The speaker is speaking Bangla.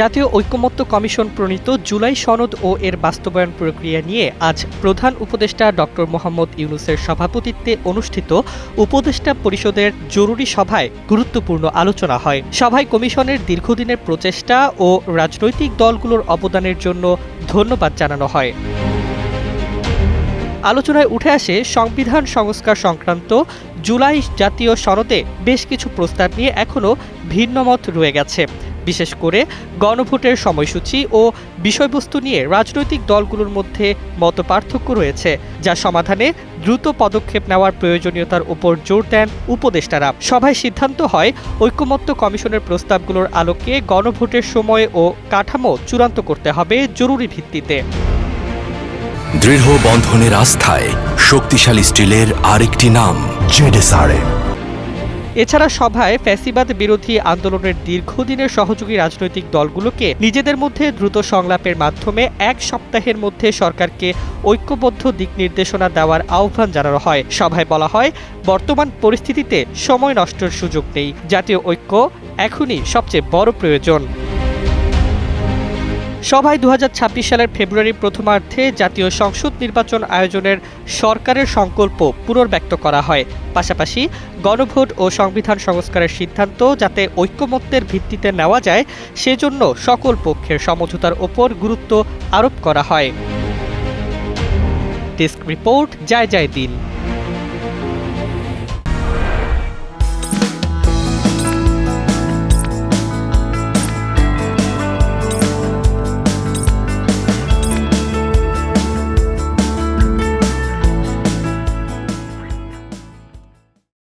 জাতীয় ঐকমত্য কমিশন প্রণীত জুলাই সনদ ও এর বাস্তবায়ন প্রক্রিয়া নিয়ে আজ প্রধান উপদেষ্টা ডক্টর মোহাম্মদ ইউনুসের সভাপতিত্বে অনুষ্ঠিত উপদেষ্টা পরিষদের জরুরি সভায় গুরুত্বপূর্ণ আলোচনা হয়। সভায় কমিশনের দীর্ঘদিনের প্রচেষ্টা ও রাজনৈতিক দলগুলোর অবদানের জন্য ধন্যবাদ জানানো হয়। আলোচনায় উঠে আসে সংবিধান সংস্কার সংক্রান্ত জুলাই জাতীয় সনদে বেশ কিছু প্রস্তাব নিয়ে এখনও ভিন্নমত রয়ে গেছে। বিশেষ করে গণভোটের সময়সূচি ও বিষয়বস্তু নিয়ে রাজনৈতিক দলগুলোর মধ্যে মত পার্থক্য রয়েছে, যা সমাধানে দ্রুত পদক্ষেপ নেওয়ার প্রয়োজনীয়তার উপর জোর দেন উপদেষ্টারা। সভায় সিদ্ধান্ত হয়, ঐকমত্য কমিশনের প্রস্তাবগুলোর আলোকে গণভোটের সময় ও কাঠামো চূড়ান্ত করতে হবে জরুরি ভিত্তিতে। দৃঢ় বন্ধনের আস্থায় শক্তিশালী স্টিলের আরেকটি নাম, জেডেসআরএম। এছাড়া সভায় ফ্যাসিবাদ বিরোধী আন্দোলনের দীর্ঘদিনের সহযোগী রাজনৈতিক দলগুলোকে নিজেদের মধ্যে দ্রুত সংলাপের মাধ্যমে এক সপ্তাহের মধ্যে সরকারকে ঐক্যবদ্ধ দিক নির্দেশনা দেওয়ার আহ্বান জানানো হয়। সভায় বলা হয়, বর্তমান পরিস্থিতিতে সময় নষ্টের সুযোগ নেই। জাতীয় ঐক্য এখনই সবচেয়ে বড় প্রয়োজন। সভায় দু হাজার ছাব্বিশ সালের ফেব্রুয়ারি প্রথমার্ধে জাতীয় সংসদ নির্বাচন আয়োজনের সরকারের সংকল্প পুনর্ব্যক্ত করা হয়। পাশাপাশি গণভোট ও সংবিধান সংস্কারের সিদ্ধান্ত যাতে ঐক্যমত্যের ভিত্তিতে নেওয়া যায়, সেজন্য সকল পক্ষের সমঝোতার ওপর গুরুত্ব আরোপ করা হয়। ডেস্ক রিপোর্ট যায় যায় দিন।